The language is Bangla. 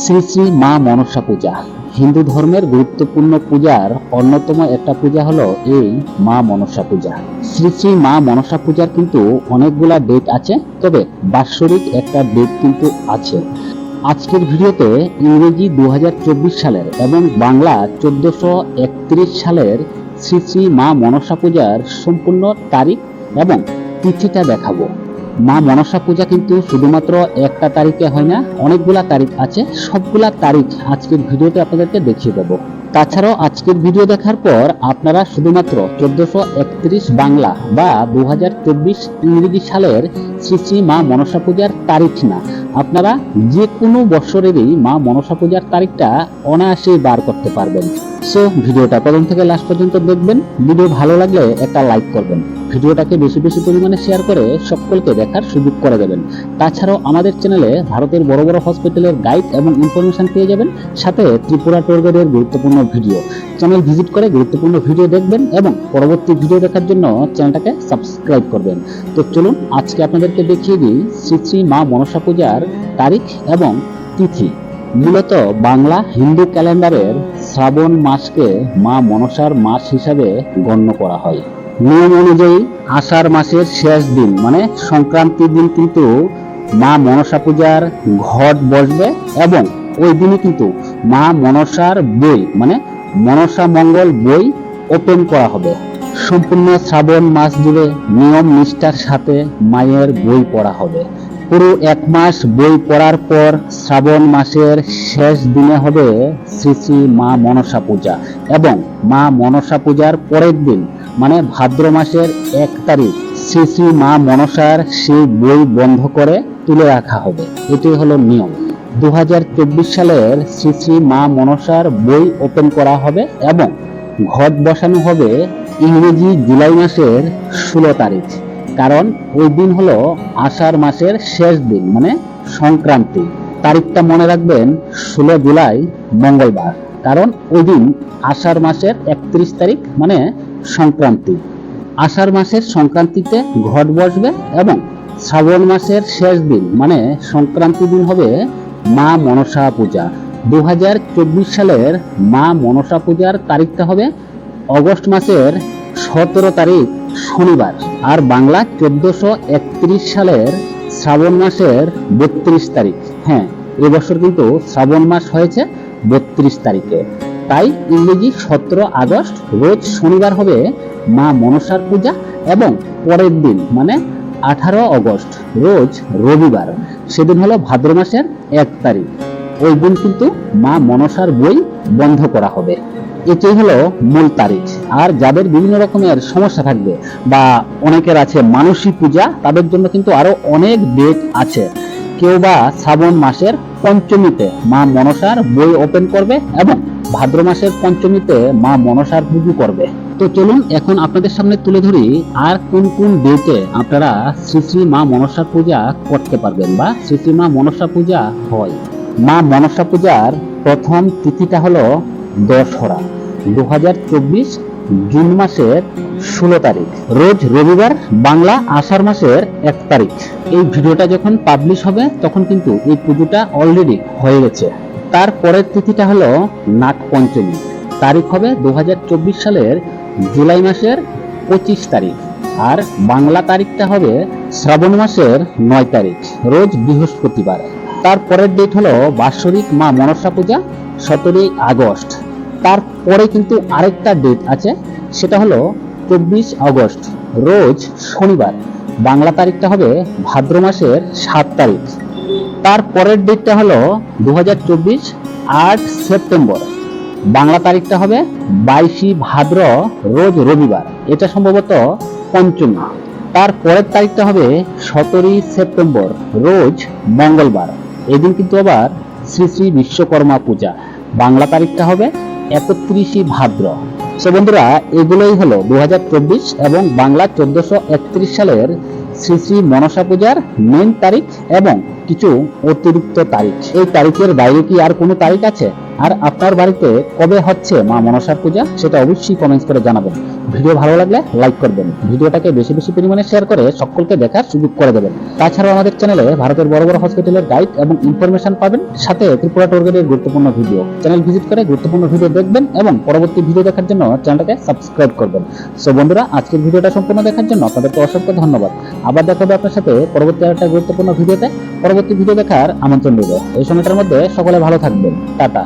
শ্রী শ্রী মা মনসা পূজা। হিন্দু ধর্মের গুরুত্বপূর্ণ পূজার অন্যতম একটা পূজা হলো এই মা মনসা পূজা। শ্রী শ্রী মা মনসা পূজার কিন্তু অনেকগুলা ডেট আছে, তবে বাৎসরিক একটা ডেট কিন্তু আছে। আজকের ভিডিওতে ইংরেজি দু হাজার চব্বিশ সালের এবং বাংলা চোদ্দশো সালের শ্রী শ্রী মা মনসা পূজার সম্পূর্ণ তারিখ এবং তিথিটা দেখাবো। মা মনসা পূজা কিন্তু শুধুমাত্র একটা তারিখে হয় না, অনেকগুলা তারিখ আছে। সবগুলা তারিখ আজকের ভিডিওতে আপনাদেরকে দেখিয়ে দেবো। তাছাড়াও আজকের ভিডিও দেখার পর আপনারা শুধুমাত্র চোদ্দশো একত্রিশ বাংলা বা দু হাজার চব্বিশ ইংরেজি সালের শ্রী শ্রী মা মনসা পূজার তারিখ না। আপনারা যে কোনো বছরেরই মা মনসা পূজার তারিখটা অনায়াসেই বার করতে পারবেন। সো ভিডিওটা প্রথম থেকে লাস্ট পর্যন্ত দেখবেন। ভিডিও ভালো লাগলে একটা লাইক করবেন। ভিডিওটাকে বেশি বেশি পরিমাণে শেয়ার করে সকলকে দেখার সুযোগ করে দেবেন। তাছাড়াও আমাদের চ্যানেলে ভারতের বড় বড় হসপিটালের গাইড এবং ইনফরমেশন পেয়ে যাবেন, সাথে ত্রিপুরা ট্যুর গাইডের গুরুত্বপূর্ণ ভিডিও চ্যানেল ভিজিট করে গুরুত্বপূর্ণ ভিডিও দেখবেন এবং পরবর্তী ভিডিও দেখার জন্য চ্যানেলটাকে সাবস্ক্রাইব করবেন। তো চলুন, আজকে আপনাদেরকে দেখিয়ে দিই শ্রী শ্রী মা মনসা পূজার তারিখ এবং তিথি। মূলত বাংলা হিন্দু ক্যালেন্ডারের শ্রাবণ মাসকে মা মনসার মাস হিসাবে গণ্য করা হয়। নিয়ম অনুযায়ী আষাঢ় মাসের শেষ দিন মানে সংক্রান্তির দিন কিন্তু মা মনসা পূজার ঘট বসবে এবং ওই দিনই কিন্তু মা মনসার বই মানে মনসা মঙ্গল বই ওপেন করা হবে। সম্পূর্ণ শ্রাবণ মাস জুড়ে নিয়ম নিষ্ঠার সাথে মায়ের বই পড়া হবে। পুরো এক মাস বই পড়ার পর শ্রাবণ মাসের শেষ দিনে হবে শ্রী শ্রী মা মনসা পূজা এবং মা মনসা পূজার পরের দিন মানে ভাদ্র মাসের এক তারিখ, শ্রী শ্রী মা মনসার সেই বই বন্ধ করে তুলে রাখা হবে। এটি হলো নিয়ম। দু হাজার চব্বিশ সালের শ্রী শ্রী মা মনসার বই ওপেন করা হবে এবং ঘট বসানো হবে ইংরেজি জুলাই মাসের ষোলো তারিখ। কারণ ওই দিন হলো আষাঢ় মাসের শেষ দিন মানে সংক্রান্তি। তারিখটা মনে রাখবেন, ষোলো জুলাই মঙ্গলবার। কারণ ওই দিন আষাঢ় মাসের একত্রিশ তারিখ মানে সংক্রান্তি। আষাঢ় মাসের সংক্রান্তিতে ঘট বসবে এবং শ্রাবণ মাসের শেষ দিন মানে সংক্রান্তি দিন হবে মা মনসা পূজা। দু সালের মা মনসা পূজার তারিখটা হবে অগস্ট মাসের সতেরো তারিখ, শনিবার। আর বাংলা চোদ্দশো একত্রিশ সালের শ্রাবণ মাসের বত্রিশ তারিখ। হ্যাঁ এবছর কিন্তু শ্রাবণ মাস হয়েছে বত্রিশ তারিখে। তাই ইংরেজি সতেরো আগস্ট রোজ শনিবার হবে মা মনসার পূজা এবং পরের দিন মানে আঠারো অগস্ট রোজ রবিবার। সেদিন হলো ভাদ্র মাসের এক তারিখ। ওই দিন কিন্তু মা মনসার বই বন্ধ করা হবে। এটাই হলো মূল তারিখ। আর যাদের বিভিন্ন রকমের সমস্যা থাকবে বা অনেকের আছে মানসিক পূজা, তাদের জন্য কিন্তু আরও অনেক ডেট আছে। কেউ বা শ্রাবণ মাসের পঞ্চমীতে মা মনসার বই ওপেন করবে এবং ভাদ্র মাসের পঞ্চমীতে মা মনসার পুজো করবে। তো চলুন এখন আপনাদের সামনে তুলে ধরি আর কোন কোন ডেটে আপনারা শ্রী শ্রী মা মনসা পূজা করতে পারবেন বা শ্রী শ্রী মা মনসা পূজা হয়। মা মনসা পূজার প্রথম তিথিটা হলো দশহরা দু হাজার চব্বিশ জুন মাসের ষোলো তারিখ। রোজ রবিবার বাংলা আষাঢ় মাসের এক তারিখ। এই ভিডিওটা যখন পাবলিশ হবে, তখন কিন্তু এই পুজোটা অলরেডি হয়ে গেছে। তার পরের তিথিটা হলো নাট পঞ্চমী। তারিখ হবে দু হাজার চব্বিশ সালের জুলাই মাসের পঁচিশ তারিখ। আর বাংলা তারিখটা হবে শ্রাবণ মাসের নয় তারিখ, রোজ বৃহস্পতিবার। তার পরের ডেট হলো বাৎসরিক মা মনসা পূজা, সতেরোই আগস্ট। তারপরে কিন্তু আরেকটা ডেট আছে, সেটা হলো চব্বিশ আগস্ট, রোজ শনিবার। বাংলা তারিখটা হবে ভাদ্র মাসের সাত তারিখ। তার পরের ডেটটা হলো দু হাজার চব্বিশ আট সেপ্টেম্বর। বাংলা তারিখটা হবে বাইশে ভাদ্র রোজ রবিবার। এটা সম্ভবত পঞ্চমী। তার পরের তারিখটা হবে সতেরোই সেপ্টেম্বর রোজ মঙ্গলবার। এদিন কিন্তু আবার শ্রী শ্রী বিশ্বকর্মা পূজা। বাংলা তারিখটা হবে একত্রিশে ভাদ্র। সো বন্ধুরা, এগুলোই হলো দু হাজার চব্বিশ এবং বাংলা চোদ্দশো সালের শ্রী শ্রী মনসা পূজার মেন তারিখ এবং কিছু অতিরিক্ত তারিখ। এই তারিখের বাইরে কি আর কোনো তারিখ আছে? আর আপনার বাড়িতে কবে হচ্ছে মা মনসার পূজা? সেটা অবশ্যই কমেন্টস করে জানাবেন। ভিডিও ভালো লাগলে লাইক করবেন। ভিডিওটাকে বেশি বেশি পরিমাণে শেয়ার করে সকলকে দেখার সুযোগ করে দেবেন। তাছাড়াও আমাদের চ্যানেলে ভারতের বড় বড় হসপিটালের গাইড এবং ইনফরমেশন পাবেন। সাথে ত্রিপুরা টোর গুরুত্বপূর্ণ ভিডিও। চ্যানেল ভিজিট করে গুরুত্বপূর্ণ ভিডিও দেখবেন এবং পরবর্তী ভিডিও দেখার জন্য চ্যানেলটাকে সাবস্ক্রাইব করবেন। সো বন্ধুরা, আজকের ভিডিওটা সম্পূর্ণ দেখার জন্য আপনাদেরকে অসংখ্য ধন্যবাদ। আবার দেখা হবে আপনার সাথে পরবর্তী একটা গুরুত্বপূর্ণ ভিডিওতে পরবর্তী ভিডিও দেখার আমন্ত্রণ রইল। এই সময়টার মধ্যে সকলে ভালো থাকবেন। টাটা।